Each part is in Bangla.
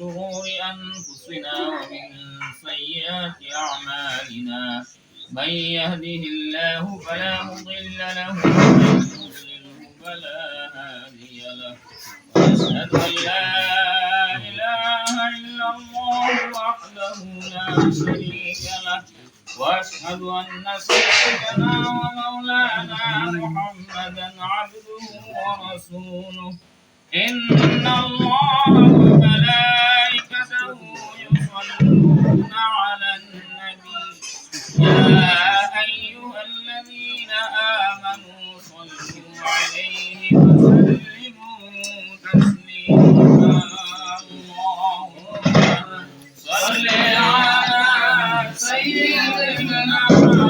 شرور أنفسنا ومن سيئات أعمالنا. من يهده الله فلا مضل له ومن يضلله فلا هادي له. أشهد أن لا إله إلا الله وحده لا شريك له وأشهد أن سيدنا ومولانا محمدا عبده ورسوله. إن الله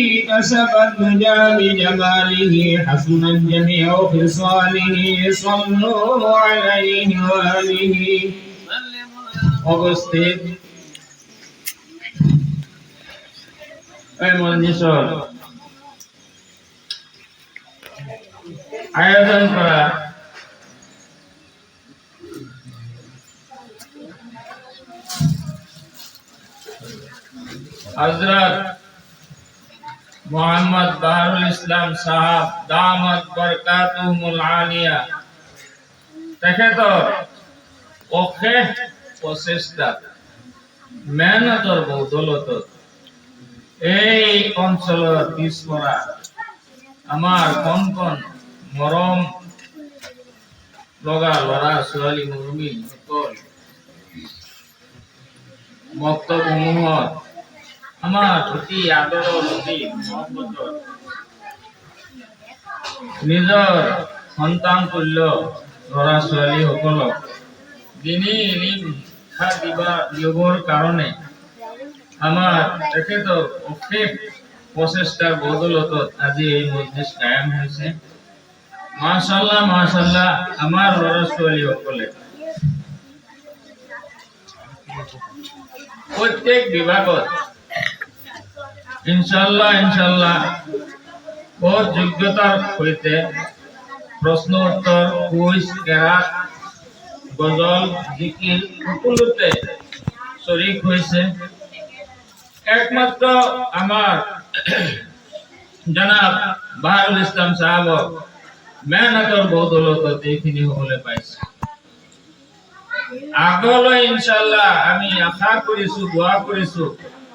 بكماله كسف الدجى بجماله حسنت جميع خصاله صلوا عليه وآله উপস্থিত এই মঞ্জিসর আয়োজন করা হজরত মোহাম্মদ বাহারুল ইসলাম সাহাব, দামত বরকাতুহুমুল আলিয়া তেখেতৰ অশেষ প্ৰচেষ্টা মেহনতৰ বৌদলতত এই অঞ্চলৰ পিছপৰা আমাৰ কণ কণ মৰম লগা ল'ৰা, ছোৱালী মুৰ্মীসকল বক্তব্যসমূহত আমাৰ অতি আদৰৰ অতি মহব্বতৰ নিজৰ সন্তান তুল্য শিক্ষা দিবা দিবৰ কাৰণে আমাৰ তেখেতৰ অশেষ প্ৰচেষ্টাৰ বদলতত আজি এই মজলিছ কায়েম হৈছে। মাশাল্লাহ মাশাল্লাহ আমাৰ ল'ৰা ছোৱালীসকলে প্ৰত্যেক বিভাগত ইনশাল্লাহ ইনশাল্লাহ বহুত যোগ্যতাৰ সৈতে প্ৰশ্ন উত্তৰ কুইজ কেৰাত গজল জিকিৰ সকলোতে শ্বৰিক হৈছে একমাত্ৰ আমাৰ জনাব বাহাৰুল ইছলাম চাহাবক মেহনতৰ বদৌলতত এইখিনি হ'বলৈ পাইছে। আগলৈ ইনশাল্লাহ আমি আশা কৰিছো, দোৱা কৰিছো।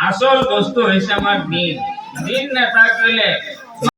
আচল বস্তু হৈছে আমাৰ দিন দিন নাথাকিলে